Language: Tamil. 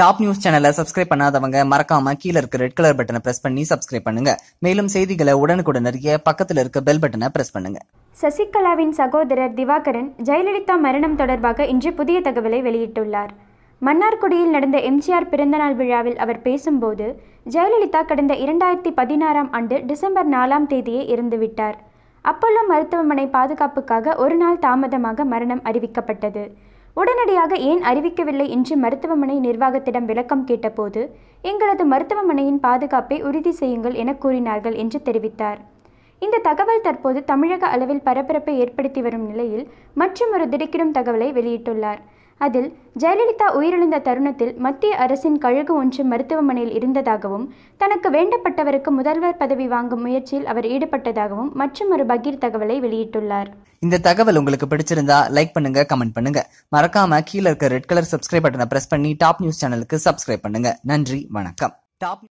டாப் நியூஸ் சேனலை சப்ஸ்கிரைப் பண்ணாதவங்க மறக்காம கீழ இருக்க ரெட் கலர் பட்டனை பிரஸ் பண்ணி சப்ஸ்கிரைப் பண்ணுங்க. மேலும் செய்திகளை உடனுக்குடன் அறிய பக்கத்துல இருக்க பெல் பட்டனை பிரஸ் பண்ணுங்க. சசிகலாவின் சகோதரர் திவாகரன் ஜெயலலிதா மரணம் தொடர்பாக இன்று புதிய தகவலை வெளியிட்டுள்ளார். மன்னார்குடியில் நடந்த எம்ஜிஆர் பிறந்தநாள் விழாவில் அவர் பேசும்போது ஜெயலலிதா கடந்த இரண்டாயிரத்தி பதினாறாம் ஆண்டு டிசம்பர் நாலாம் தேதியே இறந்துவிட்டார். அப்பல்லோ மருத்துவமனை பாதுகாப்புக்காக ஒரு நாள் தாமதமாக மரணம் அறிவிக்கப்பட்டது. உடனடியாக ஏன் அறிவிக்கவில்லை என்று மருத்துவமனை நிர்வாகத்திடம் விளக்கம் கேட்டபோது எங்களது மருத்துவமனையின் பாதுகாப்பை உறுதி செய்யுங்கள் என கூறினார்கள் என்று தெரிவித்தார். இந்த தகவல் தற்போது தமிழக அளவில் பரபரப்பை ஏற்படுத்தி வரும் நிலையில் மற்றும் ஒரு திடுக்கிடும் தகவலை வெளியிட்டுள்ளார். அதில் ஜெயலலிதா உயிரிழந்த தருணத்தில் மத்திய அரசின் கழுகு ஒன்று மருத்துவமனையில் இருந்ததாகவும் தனக்கு வேண்டப்பட்டவருக்கு முதல்வர் பதவி வாங்கும் முயற்சியில் அவர் ஈடுபட்டதாகவும் மற்றும் ஒரு பகீர் தகவலை வெளியிட்டுள்ளார். இந்த தகவல் உங்களுக்கு பிடிச்சிருந்தா லைக் பண்ணுங்க கமெண்ட் பண்ணுங்க. மறக்காம கீழ இருக்க ரெட் கலர் சப்ஸ்கிரைப் பட்டனை பிரஸ் பண்ணி டாப் நியூஸ் சேனலுக்கு சப்ஸ்கிரைப் பண்ணுங்க. நன்றி வணக்கம். டாப்